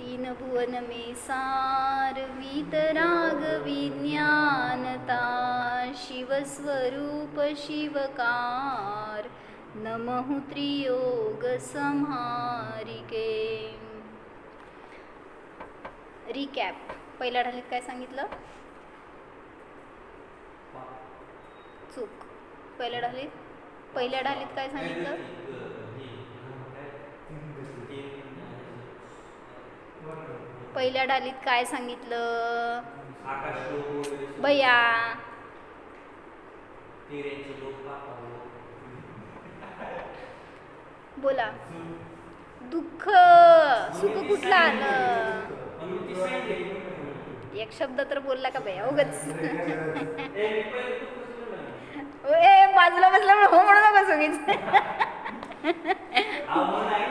तीन भुवन में सार वीतराग विज्ञानता शिवस्वरूप शिवकार नमहु त्रियोग संहारिके रिकॅप पहिल्या ढालीत काय सांगितलं? चूक. पहिल्या ढालीत? पहिल्या ढालीत काय सांगितलं? पहिल्या ढालीत काय सांगितलं? भैया. बोला. दुःख. सुख कुठलं आलं? एक शब्द तर बोलला का भैया? उगच. ए बाजूला बसल्यामुळे हो म्हणू नका सगळीच.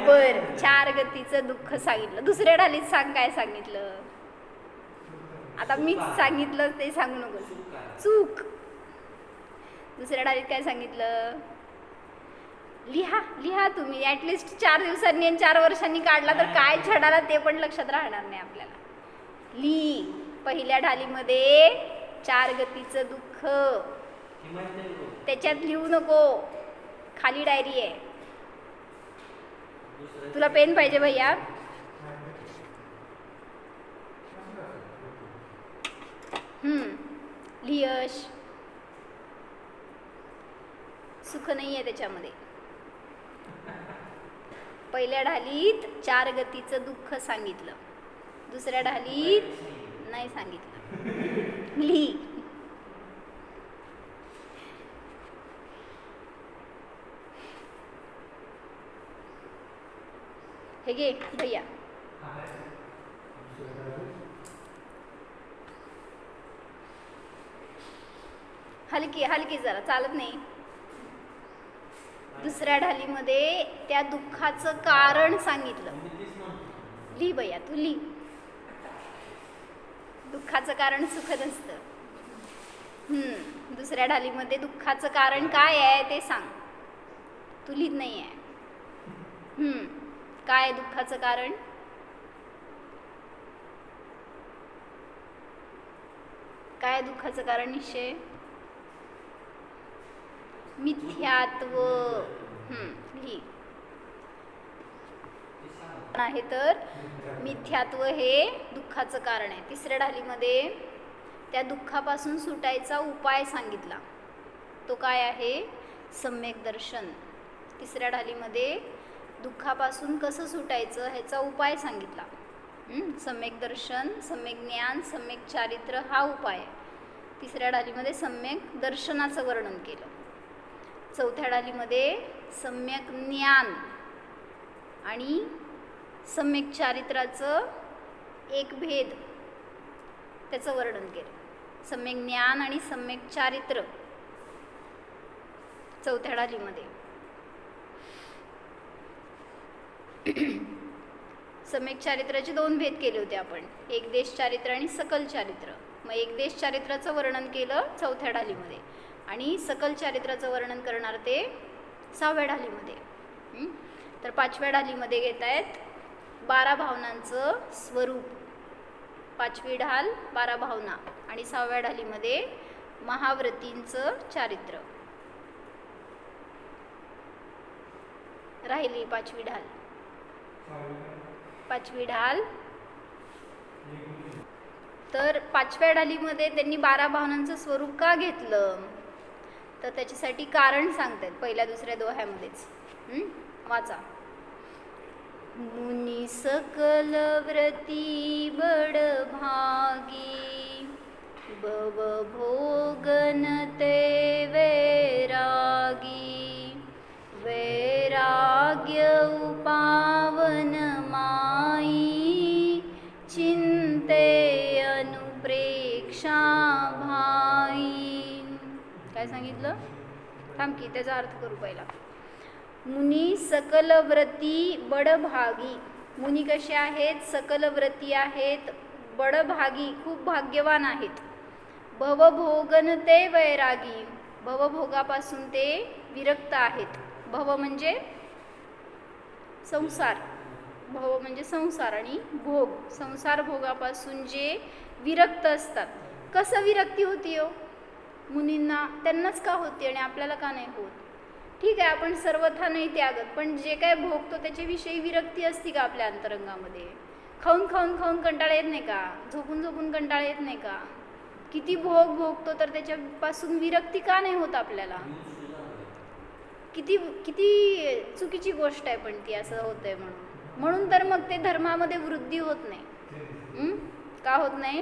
बर चार गतीचं दुःख सांगितलं. दुसऱ्या ढालीत सांग काय सांगितलं. आता मीच सांगितलं ते सांगू नको चूक. दुसऱ्या डाळीत काय सांगितलं? लिहा लिहा तुम्ही. ॲटलिस्ट चार दिवसांनी आणि चार वर्षांनी काढला तर काय छडाला ते पण लक्षात राहणार नाही आपल्याला. ली. पहिल्या ढालीमध्ये चार गतीचं दुःख. त्याच्यात लिहू नको. खाली डायरी आहे. तुला पेन पाहिजे भैया. हम्म. लियश सुख नाही आहे त्याच्यामध्ये. पहिल्या ढालीत चार गतीचं दुःख सांगितलं. दुसऱ्या ढालीत नाही सांगितलं. लिही. हे घे भैया हलकी हलकी जरा चालत नाही. दुसऱ्या ढालीमध्ये त्या दुःखाचं कारण सांगितलं. लिही भैया तू लिही दुःखाचं कारण सुखद नसतं हम्म, दुसऱ्या ढालीमध्ये दुःखाचं कारण काय आहे ते सांग. तू लिहित नाही आहे हम्म, काय दुःखाचं कारण? काय दुःखाचं कारण निश्चय? मिथ्यात्व. हम्म, आहे तर मिथ्यात्व हे दुःखाचं कारण आहे. तिसऱ्या ढालीमध्ये त्या दुःखापासून सुटायचा उपाय सांगितला. तो काय आहे? सम्यक दर्शन. तिसऱ्या ढालीमध्ये दुःखापासून कसं सुटायचं ह्याचा उपाय सांगितला. सम्यक दर्शन सम्यक ज्ञान सम्यक चारित्र्य हा उपाय. आहे तिसऱ्या डालीमध्ये सम्यक दर्शनाचं वर्णन केलं. चौथ्या डालीमध्ये सम्यक ज्ञान आणि सम्यक चारित्राचं एक भेद त्याचं वर्णन केलं. सम्यक ज्ञान आणि सम्यक चारित्र. चौथ्या डालीमध्ये. सम्यक चारित्र्याचे दोन भेद केले होते आपण. एक देश चारित्र आणि सकल चारित्र. मग एक देश चारित्र्याचं वर्णन केलं चौथ्या ढालीमध्ये. आणि सकल चारित्र्याचं वर्णन करणार ते सहाव्या ढालीमध्ये. तर पाचव्या ढालीमध्ये घेत आहेत बारा भावनांचं स्वरूप. पाचवी ढाल बारा भावना. आणि सहाव्या ढालीमध्ये महाव्रतींचं चारित्र्य राहिली पाचवी ढाल. पाचवी ढाल. तर पाचव्या ढालीमध्ये त्यांनी बारा भावनांचं स्वरूप का घेतलं? तर त्याच्यासाठी कारण सांगतात पहिल्या दुसऱ्या दोह्यामध्येच. वाचा. मुनी सकल व्रती बड भागी भव भोगन ते वैरागी भाग्य उपावन माई चिंते अनुप्रेक्षा भाई. काय सांगितलं? थांब की त्याचा अर्थ करू पहिला. मुनी सकल व्रती बडभागी. मुनी कसे आहेत? सकल व्रती आहेत बडभागी खूप भाग्यवान आहेत. भवभोगन ते वैरागी. भवभोगापासून ते विरक्त आहेत. भव म्हणजे संसार. भव म्हणजे संसार आणि भोग. संसार भोगापासून जे विरक्त असतात. कसं विरक्ती होती हो? मुनींना त्यांनाच का होती आणि आपल्याला का नाही होत? ठीक आहे आपण सर्वथा नाही त्यागत पण जे काय भोगतो त्याच्याविषयी विरक्ती असती का आपल्या अंतरंगामध्ये? खाऊन खाऊन खाऊन कंटाळा येत नाही का? झोपून झोपून कंटाळा येत नाही का? किती भोग भोगतो तर त्याच्यापासून विरक्ती का नाही होत आपल्याला? किती किती चुकीची गोष्ट आहे पण ती असं होतंय म्हणून. म्हणून तर मग ते धर्मामध्ये वृद्धी होत नाही. का होत नाही?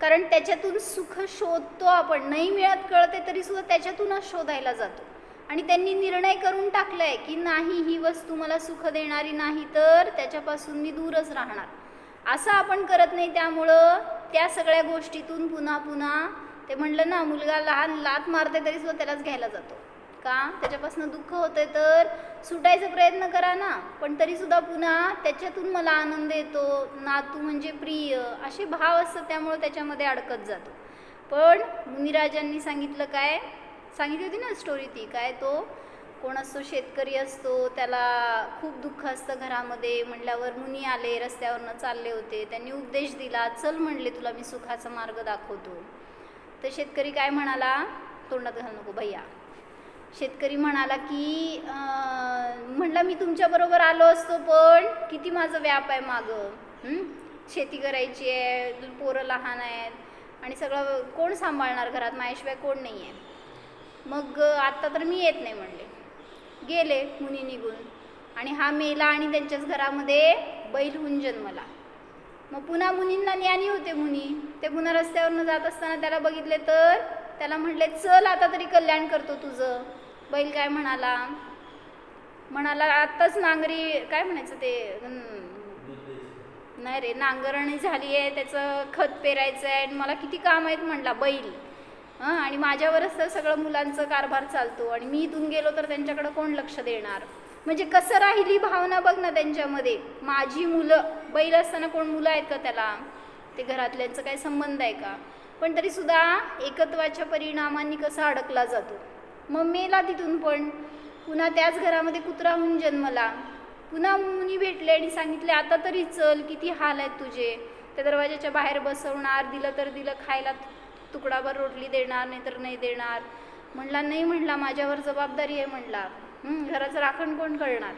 कारण त्याच्यातून सुख शोधतो आपण. नाही मिळत कळते तरी सुद्धा त्याच्यातूनच शोधायला जातो. आणि त्यांनी निर्णय करून टाकलाय की नाही ही वस्तू मला सुख देणारी नाही तर त्याच्यापासून मी दूरच राहणार. असं आपण करत नाही त्यामुळं त्या सगळ्या गोष्टीतून पुन्हा पुन्हा ते म्हणलं ना मुलगा लहान लात मारते तरी सुद्धा त्यालाच घ्यायला जातो. का? त्याच्यापासून दुःख होतंय तर सुटायचा प्रयत्न करा ना. पण तरी सुद्धा पुन्हा त्याच्यातून मला आनंद येतो. नातू म्हणजे प्रिय असे भाव असतात त्यामुळे त्याच्यामध्ये अडकत जातो. पण मुनिराजांनी सांगितलं काय? सांगितली होती ना स्टोरी ती काय तो? कोण असतो शेतकरी असतो त्याला खूप दुःख असतं घरामध्ये. म्हणल्यावर मुनी आले रस्त्यावरनं चालले होते. त्यांनी उपदेश दिला चल म्हणले तुला मी सुखाचा मार्ग दाखवतो. तर शेतकरी काय म्हणाला? तोंडात घाल नको भैया. शेतकरी म्हणाला की अं, म्हणला मी तुमच्याबरोबर आलो असतो पण किती माझं व्याप आहे मागं? शेती करायची आहे पोरं लहान आहेत आणि सगळं कोण सांभाळणार घरात? माझ्याशिवाय कोण नाही आहे. मग आत्ता तर मी येत नाही म्हणले. गेले मुनी निघून. आणि हा मेला आणि त्यांच्याच घरामध्ये बैल होऊन जन्मला मग पुन्हा मुनींना ज्ञानी होते मुनी. ते पुन्हा रस्त्यावरनं जात असताना त्याला बघितले तर त्याला म्हटले चल आता तरी कल्याण करतो तुझं. बैल काय म्हणाला? म्हणाला आत्ताच नांगरी काय म्हणायचं ते? नाही रे नांगरणी झाली आहे त्याचं खत पेरायचं आहे आणि मला किती काम आहेत म्हणला बैल. हां आणि माझ्यावरच तर सगळं मुलांचं कारभार चालतो. आणि मी इथून गेलो तर त्यांच्याकडं कोण लक्ष देणार? म्हणजे कसं राहिली भावना बघ ना त्यांच्यामध्ये. माझी मुलं बैल असताना कोण मुलं आहेत का त्याला? ते घरातल्यांचं काय संबंध आहे का? पण तरीसुद्धा एकत्वाच्या परिणामांनी कसा अडकला जातो. मग मेला तिथून पण. पुन्हा त्याच घरामध्ये कुत्रा होऊन जन्मला. पुन्हा मुनी भेटले आणि सांगितले आता तरी चल किती हाल आहेत तुझे. त्या दरवाजाच्या बाहेर बसवणार दिलं तर दिलं खायला तुकडाभर रोटली देणार नाही तर नाही देणार. म्हणला नाही म्हणला माझ्यावर जबाबदारी आहे म्हणला. घराचं राखण कोण करणार?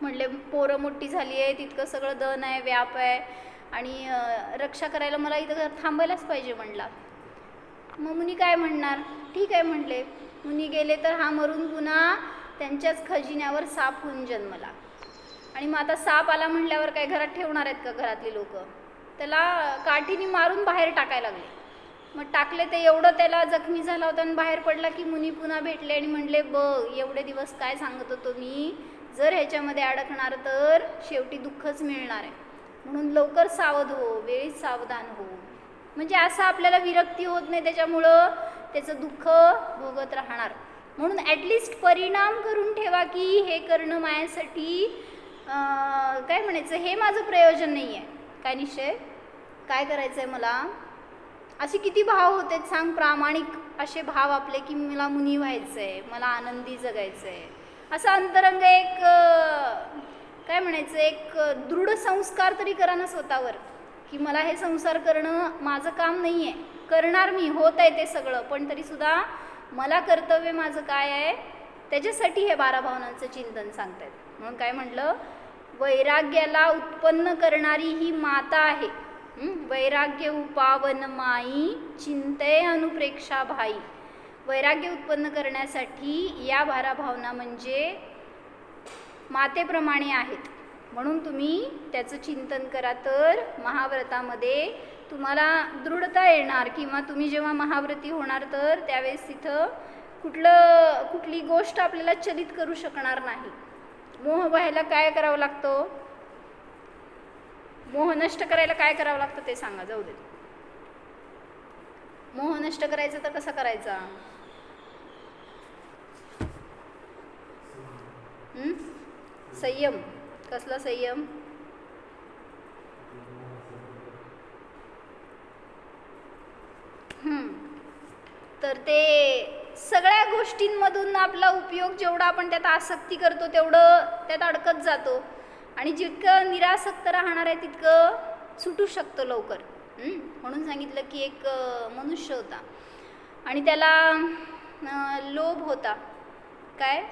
म्हणले पोरं मोठी झाली आहे तितकं सगळं दन आहे व्याप आहे आणि रक्षा करायला मला इथं थांबायलाच पाहिजे म्हणला. मग मुनी काय म्हणणार? ठीक आहे म्हणले. मुनी गेले तर हा मरून पुन्हा त्यांच्याच खजिन्यावर साप होऊन जन्मला. आणि मग आता साप आला म्हटल्यावर काय घरात ठेवणार आहेत का घरातली लोक? त्याला काठीने मारून बाहेर टाकायला लागले. मग टाकले ते एवढं त्याला जखमी झाला होता आणि बाहेर पडला की मुनी पुन्हा भेटले आणि म्हणले बघ एवढे दिवस काय सांगत होतो मी? जर ह्याच्यामध्ये अडकणार तर शेवटी दुःखच मिळणार आहे. म्हणून लवकर सावध हो वेळीच सावधान हो. म्हणजे असं आपल्याला विरक्ती होत नाही त्याच्यामुळं त्याचं दुःख भोगत राहणार. म्हणून ॲटलिस्ट परिणाम करून ठेवा की हे करणं माझ्यासाठी काय म्हणायचं हे माझं प्रयोजन नाही आहे काय निश्चय? काय करायचं आहे मला? असे किती भाव होते सांग प्रामाणिक असे भाव आपले की मला मुनी व्हायचं आहे मला आनंदी जगायचं आहे असं अंतरंग एक काय म्हणायचं एक दृढ संस्कार तरी करा ना स्वतःवर. की मला हे संसार करणं माझं काम नाही आहे करणार मी होत आहे ते सगळं. पण तरीसुद्धा मला कर्तव्य माझं काय आहे त्याच्यासाठी हे बारा भावनांचं चिंतन सांगतायत. म्हणून काय म्हटलं? वैराग्याला उत्पन्न करणारी ही माता आहे. वैराग्य उपावन माई चिंते अनुप्रेक्षा भाई. वैराग्य उत्पन्न करण्यासाठी या बारा भावना म्हणजे मातेप्रमाणे आहेत. म्हणून तुम्ही त्याचं चिंतन करा. तर महाव्रतामध्ये तुम्हाला दृढता येणार किंवा तुम्ही जेव्हा महाव्रती होणार तर त्यावेळेस तिथं कुठलं कुठली गोष्ट आपल्याला चलित करू शकणार नाही. मोह व्हायला काय करावं लागतं? मोह नष्ट करायला काय करावं लागतं ते सांगा जाऊ दे. मोह नष्ट करायचा तर कसा करायचा? संयम. कसला संयम? तर ते सगळ्या गोष्टींमधून आपला उपयोग जेवढा आपण त्यात आसक्ती करतो तेवढं त्यात अडकत जातो. आणि जितकं निरासक्त राहणार आहे तितकं सुटू शकतं लवकर. म्हणून सांगितलं की एक मनुष्य होता. आणि त्याला लोभ होता. काय?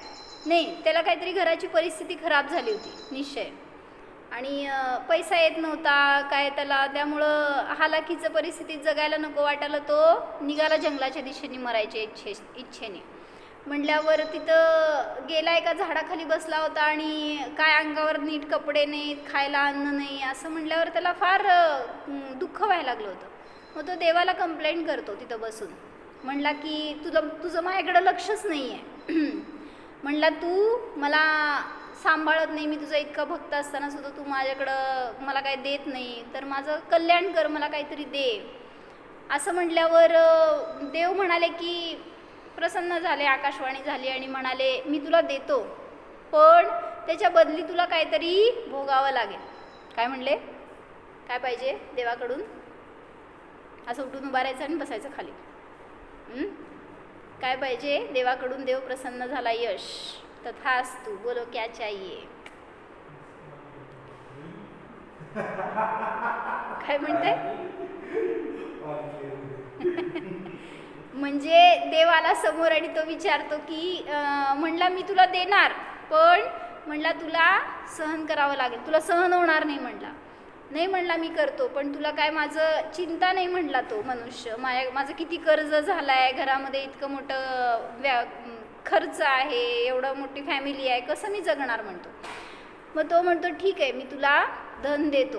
नाही त्याला काहीतरी घराची परिस्थिती खराब झाली होती निश्चय. आणि पैसा येत नव्हता काय त्याला त्यामुळं हालाकीचं परिस्थितीत जगायला नको वाटायला तो निघाला जंगलाच्या दिशेने मरायच्या इच्छे इच्छेने. म्हटल्यावर तिथं गेला एका झाडाखाली बसला होता आणि काय अंगावर नीट कपडे नाहीत खायला अन्न नाही असं म्हटल्यावर त्याला फार दुःख व्हायला लागलं होतं. मग तो देवाला कंप्लेंट करतो तिथं बसून. म्हणला की तुला तुझं माझ्याकडं लक्षच नाही आहे म्हणला तू मला सांभाळत नाही मी तुझा इतका भक्त असताना सुद्धा तू माझ्याकडं मला काय देत नाही तर माझं कल्याण कर मला काहीतरी दे. असं म्हटल्यावर देव म्हणाले की प्रसन्न झाले आकाशवाणी झाली आणि म्हणाले मी तुला देतो पण त्याच्या बदली तुला काहीतरी भोगावं लागेल. काय म्हणले? काय पाहिजे देवाकडून? असं उठून उभारायचं आणि बसायचं खाली. काय पाहिजे? देवाकडून देव प्रसन्न झाला यश. तथास्तु बोलो क्या चाहिए काय म्हणते? म्हणजे देव आला समोर आणि तो विचारतो की म्हणला मी तुला देणार पण म्हणला तुला सहन करावं लागेल. तुला सहन होणार नाही म्हणला. नाही म्हणला मी करतो पण तुला काय माझं चिंता नाही म्हणला तो मनुष्य. माझ्या माझं किती कर्ज झालं आहे घरामध्ये इतकं मोठं व्या खर्च आहे एवढं मोठी फॅमिली आहे कसं मी जगणार म्हणतो. मग तो म्हणतो ठीक आहे मी तुला धन देतो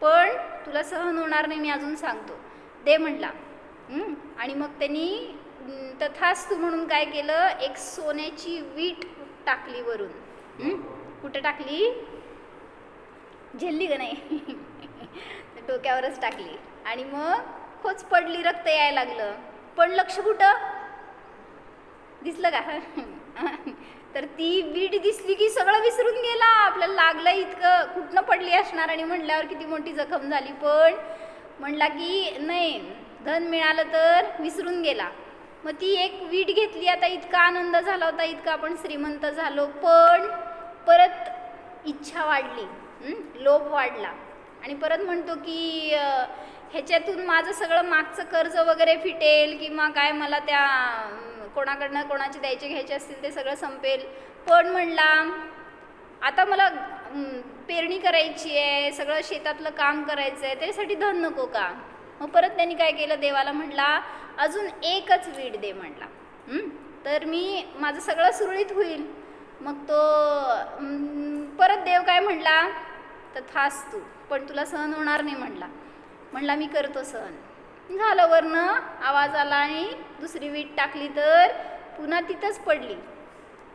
पण तुला सहन होणार नाही मी अजून सांगतो. दे म्हणला. आणि मग त्यांनी तथास तू म्हणून काय केलं एक सोन्याची वीट टाकली वरून. कुठं कुठे टाकली? झेलली का नाही? डोक्यावरच टाकली. आणि मग खोच पडली रक्त यायला लागलं. पण लक्ष कुठं? दिसलं का? तर ती बीट दिसली की सगळं विसरून गेला. आपल्याला लागलं इतकं. कुठनं पडली असणार? आणि म्हटल्यावर किती मोठी जखम झाली. पण म्हणला की नाही धन मिळालं तर विसरून गेला. मग ती एक वीट घेतली. आता इतका आनंद झाला होता. इतका आपण श्रीमंत झालो. पण परत इच्छा वाढली. लोभ वाढला. आणि परत म्हणतो की ह्याच्यातून माझं सगळं मागचं कर्ज वगैरे फिटेल किंवा काय मला त्या कोणाकडनं कोणाचे द्यायचे घ्यायचे असतील ते सगळं संपेल. पण म्हणला आता मला पेरणी करायची आहे सगळं शेतातलं काम करायचं आहे त्याच्यासाठी धन नको का? मग परत त्यांनी काय केलं? देवाला म्हटला अजून एकच वीड दे म्हटला तर मी माझं सगळं सुरळीत होईल. मग तो परत देव काय म्हटला तर थास तू पण तुला सहन होणार नाही म्हणला. म्हणला मी करतो सहन. झालं वरनं आवाज आला आणि दुसरी वीट टाकली तर पुन्हा तिथंच पडली.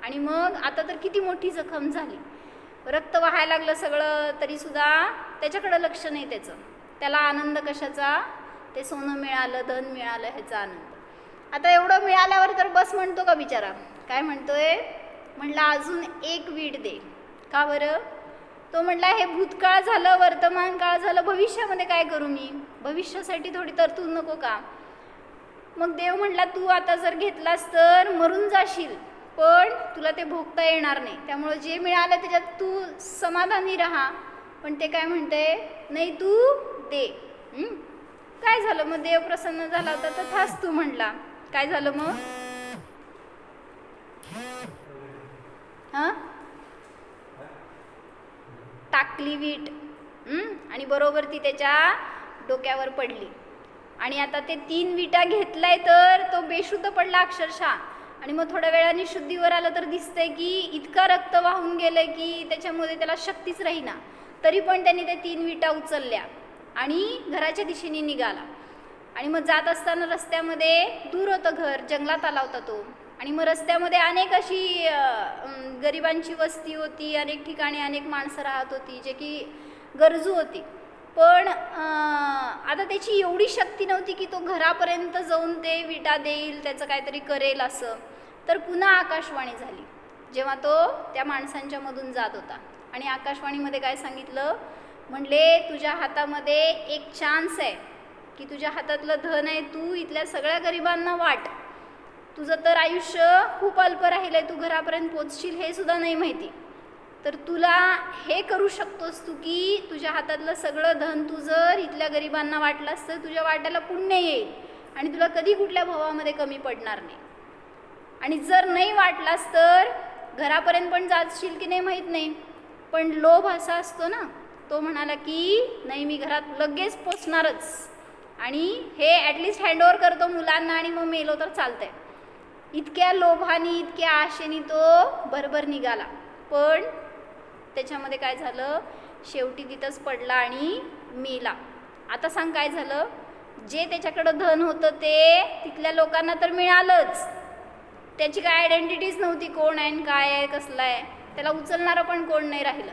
आणि मग आता तर किती मोठी जखम झाली. रक्त वाहायला लागलं सगळं तरीसुद्धा त्याच्याकडं लक्ष नाही त्याचं. त्याला आनंद कशाचा? ते सोनं मिळालं धन मिळालं ह्याचा आनंद. आता एवढं मिळाल्यावर तर बस म्हणतो का बिचारा? काय म्हणतोय? म्हणला अजून एक वीट दे. का बरं? तो म्हटला हे भूतकाळ झालं वर्तमान काळ झालं भविष्यामध्ये काय करू मी? भविष्यासाठी थोडी तरतूद नको का? मग देव म्हटला तू आता जर घेतलास तर मरून जाशील पण तुला ते भोगता येणार नाही. त्यामुळं जे मिळालं त्याच्यात तू समाधानी राहा. पण ते काय म्हणते नाही तू दे. काय झालं? मग देव प्रसन्न झाला होता तर थास तू म्हणला काय झालं मग? हां? टाकली वीट. आणि बरोबर ती त्याच्या डोक्यावर पडली. आणि आता ते तीन विटा घेतलाय तर तो बेशुद्ध पडला अक्षरशः. आणि मग थोड्या वेळाने शुद्धीवर आलं तर दिसतंय की इतका रक्त वाहून गेलं की त्याच्यामध्ये त्याला शक्तीच राहीना. तरी पण त्यांनी त्या तीन विटा उचलल्या आणि घराच्या दिशेने निघाला. आणि मग जात असताना रस्त्यामध्ये दूर होतं घर जंगलात आला होता तो. आणि मग रस्त्यामध्ये अनेक अशी गरिबांची वस्ती होती अनेक ठिकाणी अनेक माणसं राहत होती जे की गरजू होती. पण आता त्याची एवढी शक्ती नव्हती की तो घरापर्यंत जाऊन ते विटा देईल त्याचं काहीतरी करेल असं. तर पुन्हा आकाशवाणी झाली जेव्हा तो त्या माणसांच्या मधून जात होता. आणि आकाशवाणीमध्ये काय सांगितलं? म्हणले तुझ्या हातामध्ये एक चान्स आहे. की तुझ्या हातातलं धन आहे तू इथल्या सगळ्या गरिबांना वाट. तुझं तर आयुष्य खूप अल्प राहिलं आहे तू घरापर्यंत पोचशील हे सुद्धा नाही माहिती. तर तुला हे करू शकतोस तू की तुझ्या हातातलं सगळं धन तू जर इथल्या गरिबांना वाटलास तर तुझ्या वाट्याला पुण्य येईल आणि तुला कधी कुठल्या भावामध्ये कमी पडणार नाही. आणि जर नाही वाटलास तर घरापर्यंत पण जातशील की नाही माहीत नाही. पण लोभ असा असतो ना तो म्हणाला की नाही मी घरात लगेच पोचणारच. आणि हे ॲटलिस्ट हँडओव्हर करतो मुलांना आणि मग मेलो तर चालतंय. इतक्या लोभाने इतक्या आशेने तो भरभर निघाला. पण त्याच्यामध्ये काय झालं? शेवटी तिथंच पडला आणि मेला. आता सांग काय झालं? जे त्याच्याकडं धन होतं ते तिथल्या लोकांना तर मिळालंच. त्याची काय आयडेंटिटीच नव्हती कोण आहे आणि काय आहे कसलं आहे? त्याला उचलणारं पण कोण नाही राहिलं.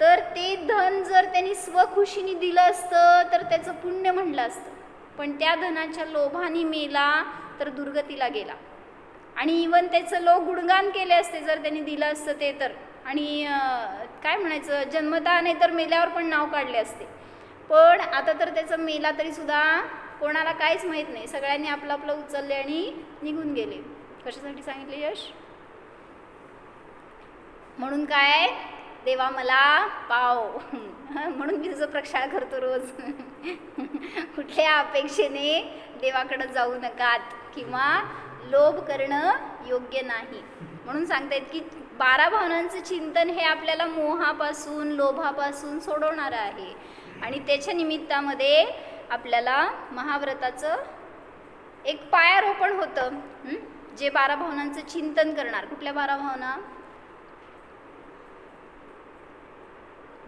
तर ते धन जर त्यांनी स्वखुशीने दिलं असतं तर त्याचं पुण्य म्हणलं असतं. पण त्या धनाच्या लोभाने मेला तर दुर्गतीला गेला. आणि इवन त्याचं लोक गुणगान केले असते जर त्यांनी दिलं असतं ते तर. आणि काय म्हणायचं जन्मता नाही तर मेल्यावर पण नाव काढले असते. पण आता तर त्याचं मेला तरीसुद्धा कोणाला काहीच माहीत नाही. सगळ्यांनी आपलं आपलं उचलले आणि निघून गेले. कशासाठी सांगितले यश? म्हणून काय? देवा मला पाव. म्हणून मी तुझं प्रक्षाळ करतो रोज. कुठल्या अपेक्षेने देवाकडं जाऊ नकात. किंवा लोभ करणं योग्य नाही. म्हणून सांगतायत की बारा भावनांचं चिंतन हे आपल्याला मोहापासून लोभापासून सोडवणारं आहे. आणि त्याच्या निमित्तामध्ये आपल्याला महाव्रताचं एक पायारोपण होतं. जे बारा भावनांचं चिंतन करणार. कुठल्या बारा भावना?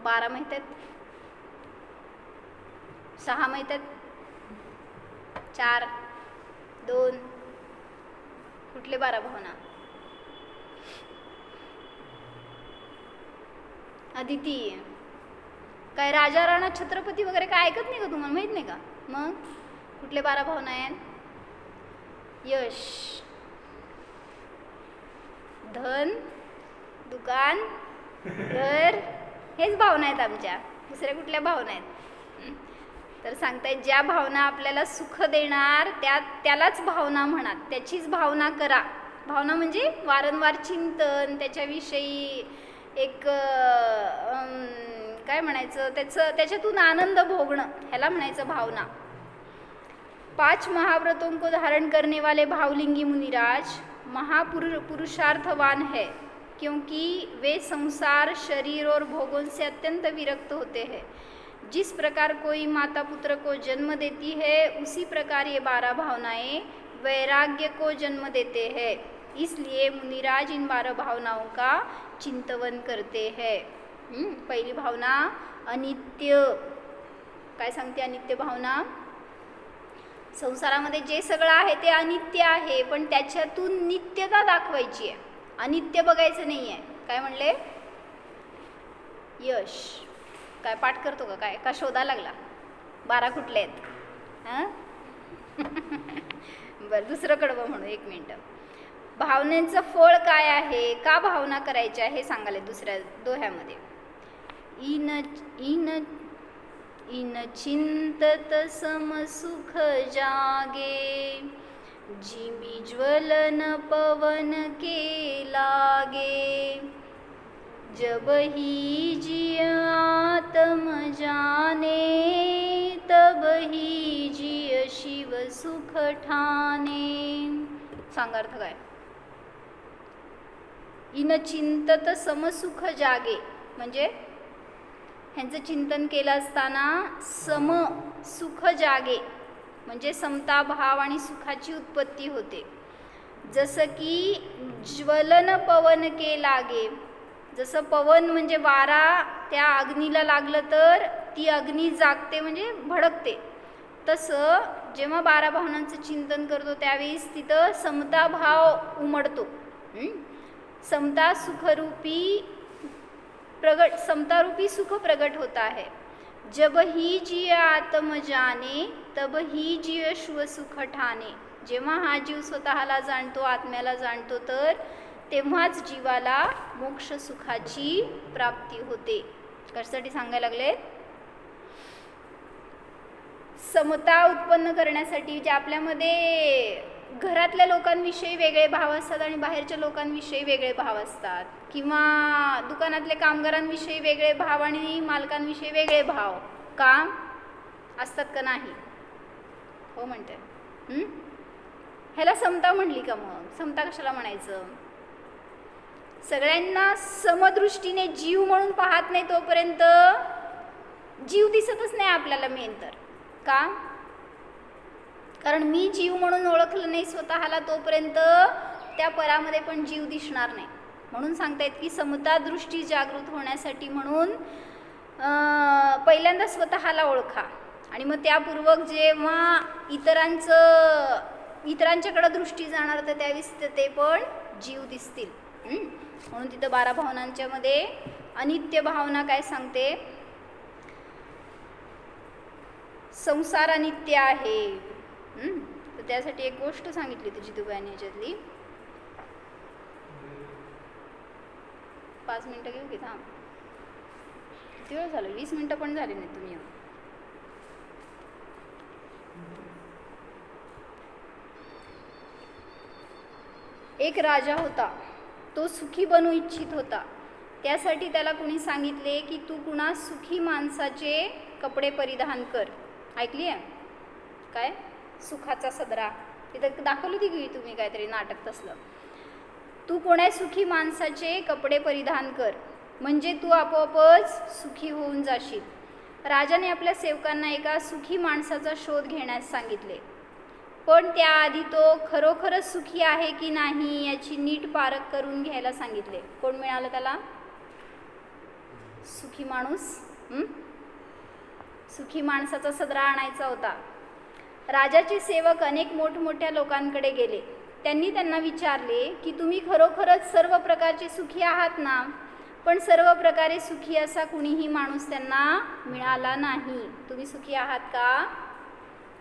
बारा माहीत आहेत? सहा माहीत आहेत? चार. दोन. कुठले बारा भावना? अदिती काय राजा राणा छत्रपती वगैरे काय ऐकत नाही का तुम्हाला? माहीत नाही का? मग? कुठले बारा भावना आहेत? यश. धन दुकान घर. हेच भावना आहेत आमच्या. दुसऱ्या कुठल्या भावना आहेत? तर सांगताय ज्या भावना आपल्याला सुख देणार त्या त्यालाच भावना म्हणा त्याचीच भावना करा. भावना म्हणजे वारंवार चिंतन त्याच्याविषयी एक काय म्हणायचं त्याचं त्याच्यातून आनंद भोगणं ह्याला म्हणायचं भावना. पाच महाव्रतों को धारण करने वाले भावलिंगी मुनिराज महापुरु पुरुषार्थवान है क्योंकि वे संसार शरीर और भोगों से अत्यंत विरक्त होते हैं. जिस प्रकार कोई माता पुत्र को जन्म देती है उसी प्रकार ये बारह भावनाएं वैराग्य को जन्म देते हैं। इसलिए मुनिराज इन बारह भावनाओं का चिंतवन करते हैं। पहिली भावना अनित्य। काय सांगते अनित्य भावना? संसारामध्ये जे सगळं आहे ते अनित्य आहे पण त्याच्यातून नित्यता दाखवायची आहे. अनित्य बघायचं नाही आहे काय म्हणले? यश. काय पाठ करतो का? काय? का शोधा लागला? बारा कुठले आहेत? हां? बरं दुसरं कडवं म्हणू एक मिनटं. भावनेचं फळ काय आहे? का भावना करायच्या हे सांगाले दुसऱ्या दोह्यामध्ये. इन इन इन चिंतत समसुख जागे. जिमी ज्वलन पवन के लागे. जब ही जिय आत्म जाने तब ही जिय शिव सुख ठाणे सांगा अर्थ काय? इन चिंतत समसुख जागे. म्हणजे? ह्यांचं चिंतन केलं असताना सम सुख जागे. म्हणजे समता भाव आणि सुखाची उत्पत्ती होते. जसं की ज्वलन पवन के लागे जसं पवन म्हणजे वारा त्या अग्नीला लागलं तर ती अग्नी जागते म्हणजे भडकते. तसं जेव्हा बारा भावनांचं चिंतन करतो त्यावेळेस तिथं समता भाव उमडतो. समता सुखरूपी प्रगट समतारूपी सुख प्रगट होता है. जब ही जीव आत्म जाने तब ही जीव शिवसुख ठाणे जेव्हा हा जीव स्वतःला जाणतो आत्म्याला जाणतो तर तेव्हाच जीवाला मोक्ष सुखाची प्राप्ती होते. कशासाठी सांगायला लागले. समता उत्पन्न करण्यासाठी जे आपल्यामध्ये घरातल्या लोकांविषयी वेगळे भाव असतात आणि बाहेरच्या लोकांविषयी वेगळे भाव असतात. किंवा दुकानातले कामगारांविषयी वेगळे भाव आणि मालकांविषयी वेगळे भाव. का असतात का नाही? हो म्हणते. ह्याला समता म्हणली का मग? समता कशाला म्हणायचं? सगळ्यांना समदृष्टीने जीव म्हणून पाहत नाही तोपर्यंत जीव दिसतच नाही आपल्याला मेन तर. का? कारण मी जीव म्हणून ओळखलं नाही स्वतःला तोपर्यंत त्या परामध्ये पण जीव दिसणार नाही. म्हणून सांगतायत की समता दृष्टी जागृत होण्यासाठी म्हणून पहिल्यांदा स्वतःला ओळखा. आणि मग त्यापूर्वक जेव्हा इतरांचं इतरांच्याकडं दृष्टी जाणार तर त्यावेळेस ते- ते पण जीव दिसतील. म्हणून तिथं बारा भावनांच्या मध्ये अनित्य भावना काय सांगते? संसार अनित्य आहे. तर त्यासाठी एक गोष्ट सांगितली होती जितूबाईने याच्यातली. पाच मिनटं घेऊ की थांब. किती वेळ झालं? वीस मिनटं पण झाली नाही तुम्ही. एक राजा होता. तो सुखी बनू इच्छित होता. त्यासाठी त्याला कुणी सांगितले की तू कुणा सुखी माणसाचे कपडे परिधान कर. ऐकली आहे? काय? सुखाचा सदरा. तिथं दाखवली होती की तुम्ही काहीतरी नाटक तसलं. तू कोण्या सुखी माणसाचे कपडे परिधान कर. म्हणजे तू आपोआपच सुखी होऊन जाशील. राजाने आपल्या सेवकांना एका सुखी माणसाचा शोध घेण्यास सांगितले. पण त्याआधी तो खरोखरच सुखी आहे की नाही याची नीट पारख करून घ्यायला सांगितले. कोण मिळालं त्याला? सुखी माणूस? सुखी माणसाचा सदरा आणायचा होता. राजाचे सेवक अनेक मोठमोठ्या लोकांकडे गेले. त्यांनी त्यांना विचारले की तुम्ही खरोखरच सर्व प्रकारचे सुखी आहात ना? पण सर्व प्रकारे सुखी असा कुणीही माणूस त्यांना मिळाला नाही. तुम्ही सुखी आहात का?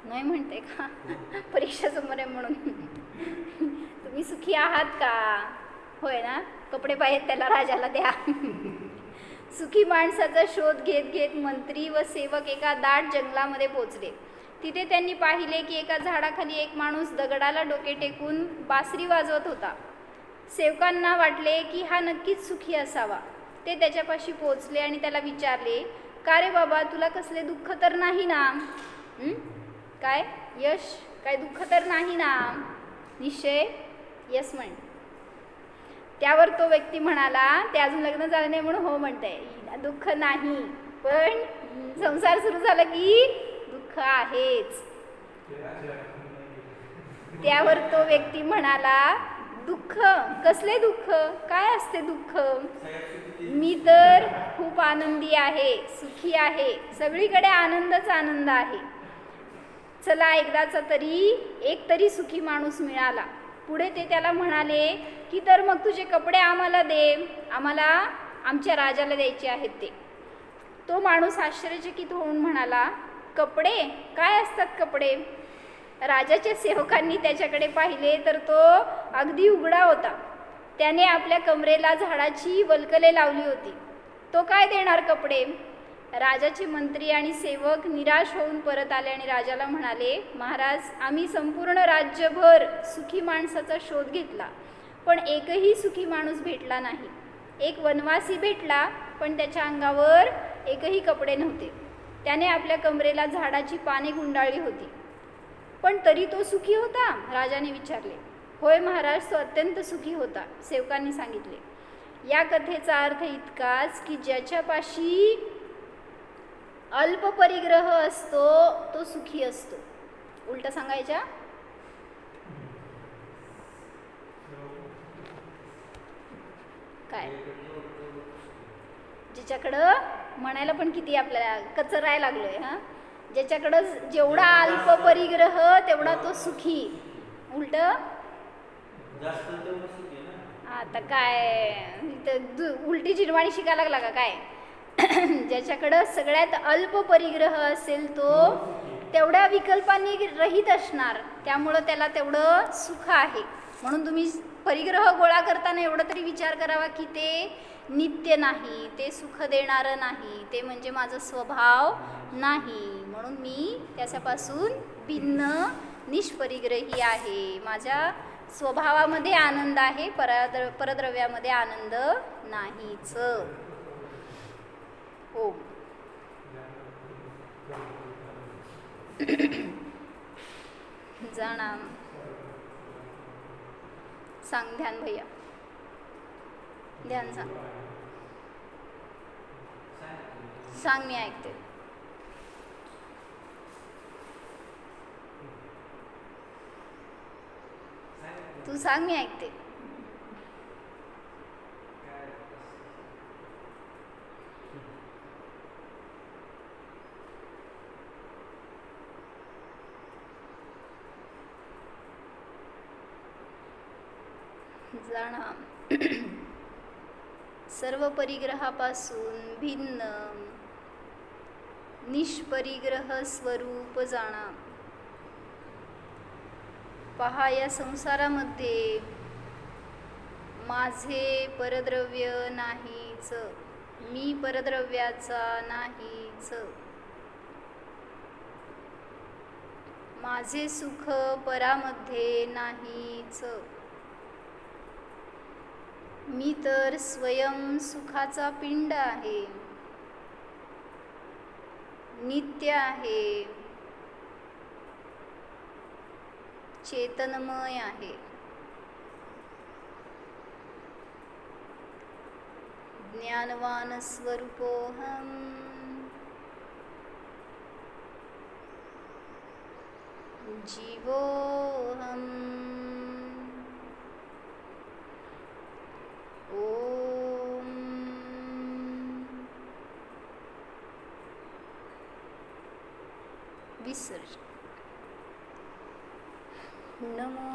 नाही म्हणते का? परीक्षा समोर आहे म्हणून. तुम्ही सुखी आहात का? होय ना? कपडे पाहिजेत त्याला राजाला द्या. सुखी माणसाचा शोध घेत घेत मंत्री व सेवक एका दाट जंगलामध्ये पोचले. तिथे त्यांनी पाहिले की एका झाडाखाली एक माणूस दगडाला डोके टेकून बासरी वाजवत होता. सेवकांना वाटले की हा नक्कीच सुखी असावा. ते त्याच्यापाशी पोचले आणि त्याला विचारले का रे बाबा तुला कसले दुःख तर नाही ना? काय? यश? काय दुःख तर नाही ना? निश्चय? यस म्हण. त्यावर तो व्यक्ती म्हणाला ते अजून लग्न झालं नाही म्हणून हो म्हणते दुःख नाही. पण संसार सुरू झाला की दुःख आहेच. त्यावर तो व्यक्ती म्हणाला दुःख? कसले दुःख? काय असते दुःख? मी तर खूप आनंदी आहे सुखी आहे. सगळीकडे आनंदच आनंद आहे. चला एकदाचा तरी एक तरी सुखी माणूस मिळाला. पुढे ते त्याला म्हणाले की तर मग तुझे कपडे आम्हाला दे. आम्हाला आमच्या राजाला द्यायचे आहेत ते. तो माणूस आश्चर्यचकित होऊन म्हणाला कपडे? काय असतात कपडे? राजाच्या सेवकांनी त्याच्याकडे पाहिले तर तो अगदी उघडा होता. त्याने आपल्या कमरेला झाडाची वलकले लावली होती. तो काय देणार कपडे? राजाचे मंत्री आणि सेवक निराश होऊन परत आले आणि राजाला म्हणाले महाराज आम्ही संपूर्ण राज्यभर सुखी माणसाचा शोध घेतला पण एकही सुखी माणूस भेटला नाही. एक वनवासी भेटला पण त्याच्या अंगावर एकही कपडे नव्हते. त्याने आपल्या कमरेला झाडाची पाने गुंडाळली होती. पण तरी तो सुखी होता? राजाने विचारले. होय महाराज तो अत्यंत सुखी होता सेवकांनी सांगितले. या कथेचा अर्थ इतकाच की ज्याच्यापाशी अल्प परिग्रह असतो तो सुखी असतो. उलट सांगायच्या? काय? ज्याच्याकडं म्हणायला पण किती आपल्याला कचरायला लागलोय हा? ज्याच्याकडं जेवढा अल्प परिग्रह तेवढा तो सुखी. उलट? आता काय? उलटी जिरवाणी शिकायला लागला का काय? ज्याच्याकडं सगळ्यात अल्प परिग्रह असेल तो तेवढ्या विकल्पांनी रहित असणार. त्यामुळं त्याला तेवढं सुख आहे. म्हणून तुम्ही परिग्रह गोळा करताना एवढं तरी विचार करावा की ते नित्य नाही ते सुख देणारं नाही ते म्हणजे माझा स्वभाव नाही. म्हणून मी त्याच्यापासून भिन्न निष्परिग्रही आहे. माझ्या स्वभावामध्ये आनंद आहे परद्र परद्रव्यामध्ये आनंद नाहीच. हो. ओम जाणा सांग ध्यान भैया. ध्यान सांग. सांग मी ऐकते. तू सांग मी ऐकते. जाणा सर्व परिग्रहापासून भिन्न निष्परिग्रह स्वरूप जाणा पहा या संसारामध्ये माझे परद्रव्य नाहीच मी परद्रव्याचा नाहीच. माझे सुख परामध्ये नाहीच. मी तर स्वयं सुखाचा पिंड आहे. नित्य आहे. चेतनमय आहे. ज्ञानवान स्वरूपोहम जीवोहम विसर्जन नमो